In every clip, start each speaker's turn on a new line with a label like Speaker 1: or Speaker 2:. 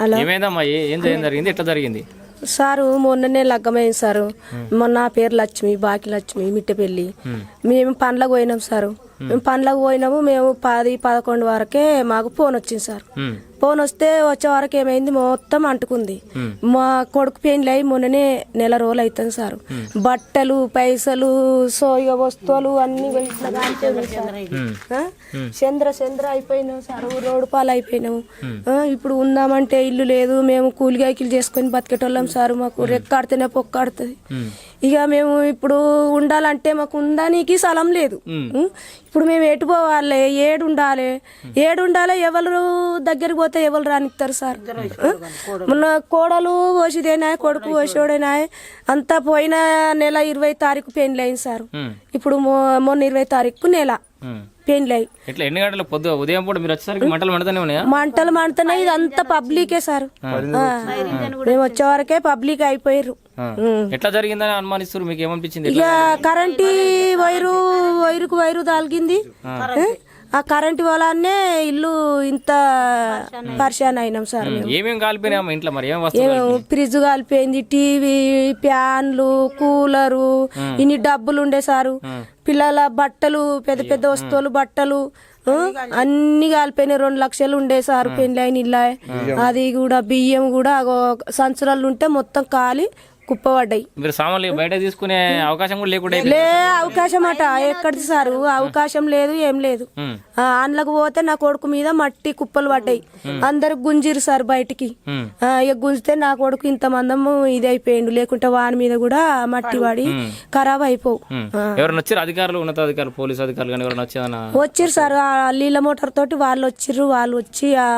Speaker 1: Hello.
Speaker 2: ఏమైందమ్మా? ఏ- ఏం ఏం జరిగింది? ఎట్లా జరిగింది?
Speaker 1: సారు మొన్ననే లగ్గమైంది సారు. మొన్న నా పేరు లక్ష్మి బాకి లక్ష్మి మిట్టెపల్లి. మేము పండ్లకు పోయినాం సారు. మేము పండ్లకు పోయినాము మేము పది పదకొండు వరకే మాకు ఫోన్ వచ్చింది సార్. ఫోన్ వస్తే వచ్చే వరకు ఏమైంది మొత్తం అంటుకుంది. మా కొడుకు పెండ్లి అయి మొన్ననే నెల రోజులు అవుతుంది సార్. బట్టలు పైసలు సోయ వస్తువులు అన్ని? చంద్ర చంద్ర అయిపోయినాం సార్. రోడ్డు పాలు అయిపోయినాము. ఇప్పుడు ఉందామంటే ఇల్లు లేదు మేము కూలిగాయకులు చేసుకొని బతికేటోళ్ళం సార్. మాకు రెక్కాడితేనే పొక్కాడుతుంది. ఇక మేము ఇప్పుడు ఉండాలంటే మాకు ఉండడానికి స్థలం లేదు? ఇప్పుడు మేము ఎటు పోవాలి? ఏడు ఉండాలి? ఏడు ఉండాలి ఎవరు దగ్గరికి పోతే ఎవరు రానిస్తారు సార్? మొన్న కోడలు పోసిదేనా కొడుకు పోసేవాడేనా అంతా పోయిన నెల ఇరవై తారీఖు పెళ్ళి అయింది సార్ ఇప్పుడు మొ- మొన్న ఇరవై తారీఖు నెల. అయి
Speaker 2: ఎట్లా ఎన్ని గంటల పొద్దు ఉదయం పూట మీరు వచ్చేసరికి మంటలు మండుతూనే ఉన్నాయా?
Speaker 1: మంటలు మండుతున్నాయి ఇదంతా పబ్లికే సార్. మేము వచ్చే వరకే పబ్లిక్ అయిపోయారు.
Speaker 2: ఎట్లా జరిగిందని అనుమానిస్తారు మీకు ఏమనిపించింది?
Speaker 1: ఇక కరెంటు వైరు వైరుకు వైరు తాలిగింది ఆ కరెంటు వల్లనే ఇల్లు ఇంత పరిశాన్ అయినాం. సార్ మేము.
Speaker 2: ఏమేమి కాలిపోయినాయమ్మా ఇంట్లో మరి?
Speaker 1: ఫ్రిడ్జ్ కాలిపోయింది టీవీ ఫ్యాన్లు కూలరు ఇన్ని డబ్బులు ఉండే సారు. పిల్లల బట్టలు పెద్ద పెద్ద వస్తువులు బట్టలు అన్ని కాలిపోయినాయి. రెండు లక్షలు ఉండే సారు పెళ్ళి అయిన ఇల్లా అది కూడా బియ్యం కూడా సంచురాలు ఉంటే మొత్తం కాలి కుప్పబడ్డాయి.
Speaker 2: మీరు సామాన్లు బయట తీసుకునే అవకాశం కూడా లేకుండా.
Speaker 1: లే అవకాశం అట. ఎక్కడిది సారు? అవకాశం లేదు ఏం లేదు. అండ్లకు పోతే నా కొడుకు మీద మట్టి కుప్పలు పడ్డాయి. అందరు గుంజిరు సార్ బయటికి. ఇక గుంజితే నా కొడుకు ఇంత మందము ఇది అయిపోయిండు. లేకుంటే వాని మీద కూడా మట్టి పడి ఖరాబ్ అయిపోవు.
Speaker 2: ఎవరైనా వచ్చారు అధికారులు ఉన్నతాధికారులు పోలీసు అధికారులు కానీ ఎవరైనా
Speaker 1: వచ్చిర్రు సార్. ఆ నీళ్ళ మోటార్ తోటి వాళ్ళు వచ్చిర్రు. వాళ్ళు వచ్చి ఆ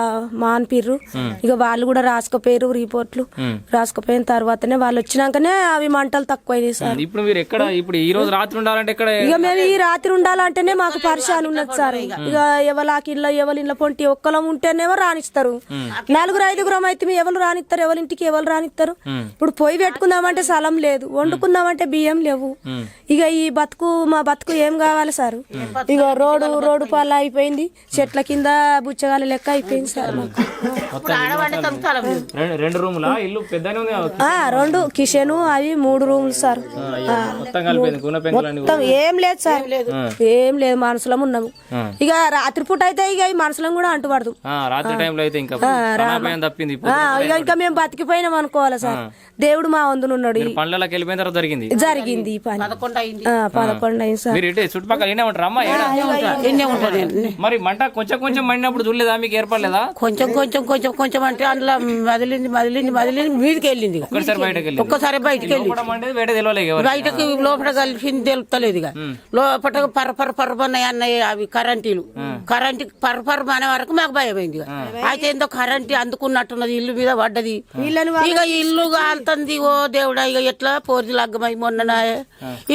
Speaker 1: మాన్పిర్రు. ఇక వాళ్ళు కూడా రాసుకుపోయారు రిపోర్ట్లు. రాసుకుపోయిన తర్వాతనే వాళ్ళు వచ్చినాకనే అవి మంటలు తక్కువైనాయి సార్.
Speaker 2: ఇప్పుడు మీరు ఎక్కడ? ఇప్పుడు ఈ రోజు రాత్రి ఉండాలంటే ఎక్కడ?
Speaker 1: ఇక మేము ఈ రాత్రి ఉండాలంటేనే మాకు పరిశాన్ ఉన్నది సార్. ఇక ఎవలాకి ఇళ్ళ ఎవరి ఇళ్ళ పొంటి ఒక్కలం ఉంటేనేమో రానిస్తారు. నలుగురు ఐదుగురం అయితే ఎవరు రానిస్తారు? ఎవరింటికి ఎవరు రానిస్తారు? ఇప్పుడు పొయ్యి పెట్టుకుందామంటే స్థలం లేదు. వండుకుందామంటే బియ్యం లేవు. ఇక ఈ బతుకు మా బతుకు ఏం కావాలి సార్? ఇక రోడ్డు రోడ్డు పాలు అయిపోయింది. చెట్ల కింద బుచ్చగాలి లెక్క అయిపోయింది సార్ మాకు.
Speaker 2: రెండు- రెండు రూముల? ఇల్లు పెద్దనే ఉంది కదా.
Speaker 1: ఆ, కిచెన్ అవి మూడు రూములు సార్.
Speaker 2: మొత్తం
Speaker 1: ఏం లేదు సార్. ఏం లేదు. మనసులం ఉన్నాము. ఇక రాత్రిపూట అయితే ఇక ఈ మనసులం కూడా అంటుపడదు.
Speaker 2: ఆ, రాత్రి టైంలో అయితే ఇంకా
Speaker 1: మేము బతికిపోయినాం అనుకోవాలి సార్. దేవుడు మా
Speaker 2: వెళ్ళిపోయిన తర్వాత జరిగింది?
Speaker 1: జరిగింది పదకొండు అయింది. సార్.
Speaker 2: మీరు చుట్టుపక్కల మంట కొంచెం కొంచెం మండినప్పుడు చూడలేదా మీకు ఏర్పడలేదా?
Speaker 3: కొంచెం కొంచెం కొంచెం కొంచెం అంటే అందులో మదిలింది మదిలింది మదిలింది మీదకి వెళ్ళింది.
Speaker 2: ఒక్కసారి బయటకు
Speaker 3: ఒక్కసారి బయటికి వెళ్ళి.
Speaker 2: ఎవరు
Speaker 3: బయటకు లోపల కలిసింది తెలుస్తలేదు ఇక. లోపల పర పర పర అన్నాయి అన్నయ్య అవి కరెంటీలు. కరెంట్ పర పర అనే వరకు మాకు భయమైంది ఇక. అయితే ఏందో కరెంట్ అందుకున్నట్టున్నది ఇల్లు మీద పడ్డది. ఇక ఇల్లు కాలుతుంది ఓ దేవుడా ఇక ఎట్లా పోరి లగ్గమై మొన్ననాయే.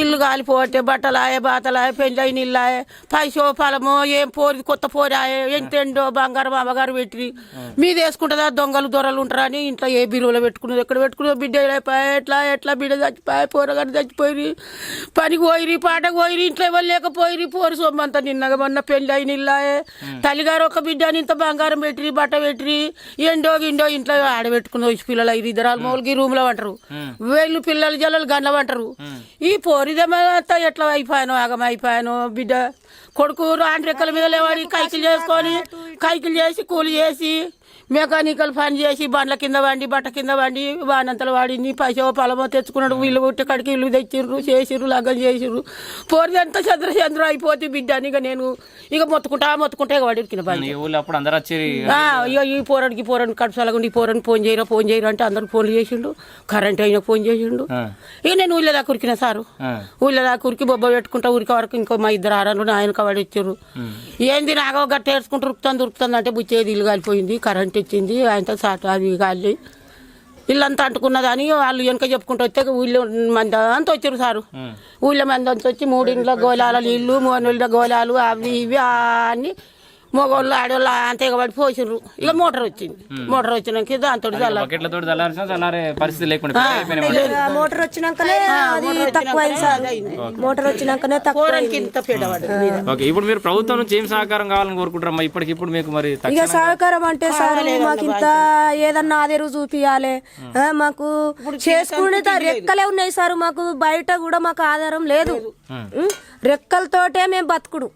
Speaker 3: ఇల్లు కాలిపోతే బట్టలాయే బాతలాయే పెళ్ళైన ఇల్లాయే పై సోపాలమో ఏం పోరి కొత్త పోరాయే. ఎంతెండో బంగారం అమ్మగారు పెట్టి మీద వేసుకుంటుందా దొంగలు దొరలు ఉంటారని ఇంట్లో ఏ బీరువులో పెట్టుకున్నది ఎక్కడ పెట్టుకున్నదో బిడ్డ అయిపోయా ఎట్లా ఎట్లా బిడ్డ చచ్చిపోయా పోరగాడు చచ్చిపోయి పనికి పోయిరి పాటకు పోయిరి ఇంట్లో ఎవరు లేకపోయిరి పోరు సొమ్మంతా నిన్నగా మొన్న పెళ్ళి అయిన ఇల్లాయే తల్లిగారు ఒక బిడ్డని ఇంత బంగారం పెట్టిరి బట్ట పెట్టిరి ఎండో గిండో ఇంట్లో ఆడబెట్టుకున్న వచ్చి పిల్లలు ఐదు ఇద్దరు మూలకి రూమ్లో అంటారు వీళ్ళు పిల్లలు జల్లలు గండ్ల అంటారు ఈ పోరిదమంతా ఎట్లా అయిపోయాను ఆగం అయిపోయాను బిడ్డ? కొడుకు రాని రెక్కల మీద లేవాడి కైకిలు చేసుకొని కైకిలు చేసి కూలి చేసి మెకానికల్ పని చేసి బండ్ల కింద వండి బట్ట కింద వండి వానంతలు వాడింది పైసో పొలమో తెచ్చుకున్నాడు వీళ్ళు పుట్టి కడికి ఇల్లు తెచ్చిర్రు చేసిర్రు లగ్గం చేసిర్రు. పోరిది అంతా చంద్ర చంద్ర అయిపోతే బిడ్డ అని ఇక నేను ఇక మొత్తుకుంటా మొత్తుకుంటా ఇక వాడి ఉరికిన పని
Speaker 2: ఈ ఊళ్ళో అప్పుడు అందరు వచ్చి
Speaker 3: ఆ, ఇక ఈ పోరానికి పోరానికి కడుపు సలగుండి ఈ ఫోన్ చేయరా ఫోన్ చేయరా అంటే అందరికి ఫోన్లు చేసిండు. కరెంట్ అయినా ఫోన్ చేసిండు. ఇక నేను ఊళ్ళో దాకా ఉరికిన సారు. ఊళ్ళో దాకా ఉరికి బొబ్బ పెట్టుకుంటా ఉరికి వరకు ఇంకో మా ఇద్దరు ఆరన్లు ఆయన కవాడి ఇచ్చారు. ఏంది నాగో గట్ట ఏడ్చుకుంటూ ఉరుకుతుంది ఉరుకుతుంది అంటే బుచ్చేది ఇల్లు కాలిపోయింది కరెంట్ ఇచ్చింది ఆయనతో సాట్ అది కాలి ఇల్లంతా అంటుకున్నదని వాళ్ళు వెనక చెప్పుకుంటూ వస్తే ఊళ్ళో మంది అంతా వచ్చారు సారు. ఊళ్ళో మంది అంతా వచ్చి మూడింట్లో గోళాల ఇల్లు మూడు గోళాలు అవి ఇవి అన్ని మగవాళ్ళు ఆడవాళ్ళు అంతే పడి పోసిర్రు. ఇక మోటార్ వచ్చింది. మోటార్ వచ్చినాక దాంతో
Speaker 2: బకెట్లతో చల్లారే. పరిస్థితి లేకుండా
Speaker 1: మోటార్ వచ్చినాకనే అది తక్కువ మోటార్ వచ్చినాకనే తక్కువ
Speaker 2: ఇప్పుడు మీరు ప్రభుత్వం నుంచి ఏం సహకారం కావాలని కోరుకుంటారమ్మా ఇప్పటికి ఇప్పుడు మీకు మరి
Speaker 1: ఇక సహకారం అంటే సార్ మాకు ఇంత ఏదన్నా ఆదేరు చూపియాలి. ఆ, మాకు చేసుకునే రెక్కలే ఉన్నాయి సార్ మాకు బయట కూడా మాకు ఆధారం లేదు. ఉం? రెక్కలతోటే మేము బతుకుడు.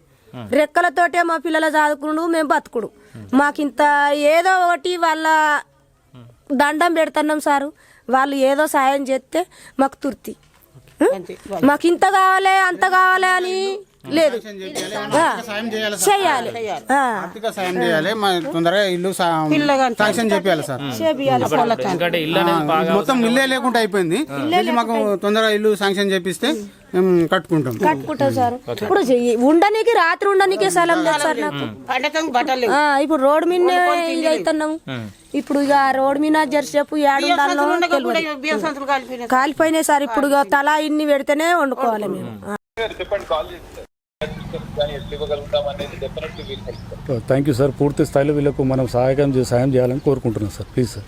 Speaker 1: రెక్కలతోటే మా పిల్లల చదువుకుడు మేము బతుకుడు. మాకింత ఏదో ఒకటి వాళ్ళ దండం పెడుతున్నాం సారు. వాళ్ళు ఏదో సాయం చేస్తే మాకు తుర్తి. మాకు ఇంత కావాలి అంత కావాలి అని లేదు. చేయాలి ఆ.
Speaker 4: ఆర్థిక సాయం చేయాలి. మా తొందరగా ఇల్లు శాంక్షన్ సార్. మొత్తం ఇల్లే లేకుండా అయిపోయింది. మాకు తొందరగా ఇల్లు శాంక్షన్ చేపిస్తే మేము కట్టుకుంటాం.
Speaker 1: కట్టుకుంటాం సార్. ఇప్పుడు చెయ్యి- ఉండనీకి రాత్రి ఉండనీకే స్థలం లేదు సార్ నాకు. ఆ, ఇప్పుడు రోడ్ మీద ఇది అవుతున్నాము ఇప్పుడు ఇక రోడ్ మీద జరసేపు ఏడు ఉండాలో
Speaker 3: సంచులు కాలిపోయినాయి.
Speaker 1: సార్. ఇప్పుడు ఇక తలా ఇన్ని పెడితేనే వండుకోవాలి మేము. ఆ.
Speaker 5: Thank you sir. పూర్తి స్థాయిలో వీళ్ళకు మనం సహాయకం చే- సాయం చేయాలని కోరుకుంటున్నాం sir please sir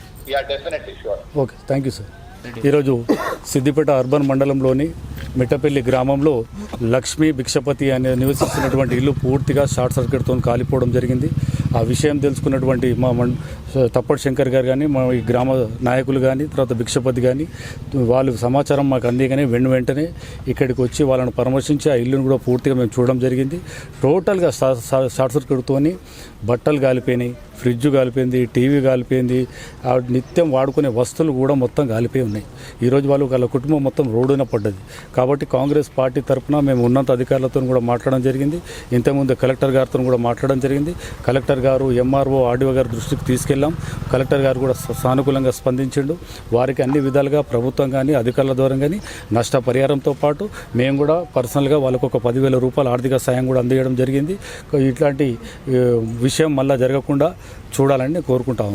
Speaker 5: okay thank you sir ఈరోజు సిద్దిపేట అర్బన్ మండలంలోని మిట్టపల్లి గ్రామంలో లక్ష్మీ భిక్షపతి అనే నివసిస్తున్నటువంటి ఇల్లు పూర్తిగా షార్ట్ సర్క్యూట్తో కాలిపోవడం జరిగింది. ఆ విషయం తెలుసుకున్నటువంటి మా మం తప్పటి శంకర్ గారు కానీ మా ఈ గ్రామ నాయకులు కానీ తర్వాత భిక్షపతి కానీ వాళ్ళు సమాచారం మాకు అందిగానే వెను వెంటనే ఇక్కడికి వచ్చి వాళ్ళని పరామర్శించి ఆ ఇల్లును కూడా పూర్తిగా మేము చూడడం జరిగింది. టోటల్గా షార్ట్ సర్క్యూట్తోని బట్టలు కాలిపోయినాయి ఫ్రిడ్జ్ కాలిపోయింది టీవీ కాలిపోయింది ఆ నిత్యం వాడుకునే వస్తువులు కూడా మొత్తం కాలిపోయి ఉన్నాయి. ఈరోజు వాళ్ళు వాళ్ళ కుటుంబం మొత్తం రోడ్డున పడ్డది. కాబట్టి కాంగ్రెస్ పార్టీ తరఫున మేము ఉన్నత అధికారులతో కూడా మాట్లాడడం జరిగింది. ఇంతకుముందు కలెక్టర్ గారితో కూడా మాట్లాడడం జరిగింది. కలెక్టర్ గారు ఎంఆర్ఓ ఆర్డీఓ గారి దృష్టికి తీసుకెళ్ళాం. కలెక్టర్ గారు కూడా సానుకూలంగా స్పందించిండు. వారికి అన్ని విధాలుగా ప్రభుత్వం కానీ అధికారుల ద్వారా కానీ నష్టపరిహారంతో పాటు మేము కూడా పర్సనల్గా వాళ్ళకు ఒక పదివేల రూపాయల ఆర్థిక సాయం కూడా అందజేయడం జరిగింది. ఇట్లాంటి విషయం మళ్ళీ జరగకుండా చూడాలని కోరుకుంటా